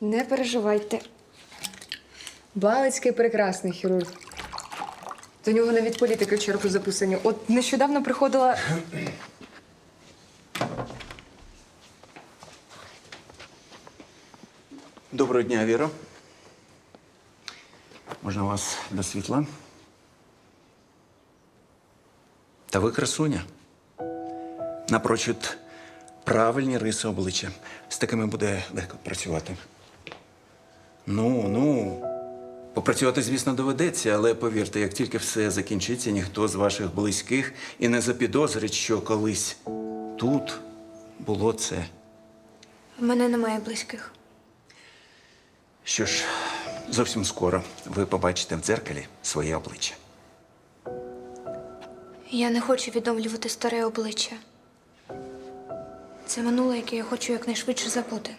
Не переживайте. Балицький прекрасний хірург. До нього навіть політики в чергу записані. От нещодавно приходила. Доброго дня, Віро. Можна вас до світла? Та ви красуня. Напрочуд правильні риси обличчя. З такими буде легко працювати. Ну, ну. Попрацювати, звісно, доведеться, але повірте, як тільки все закінчиться, ніхто з ваших близьких і не запідозрить, що колись тут було це. В мене немає близьких. Що ж, зовсім скоро ви побачите в дзеркалі своє обличчя. Я не хочу відновлювати старе обличчя. Це минуле, яке я хочу якнайшвидше забути.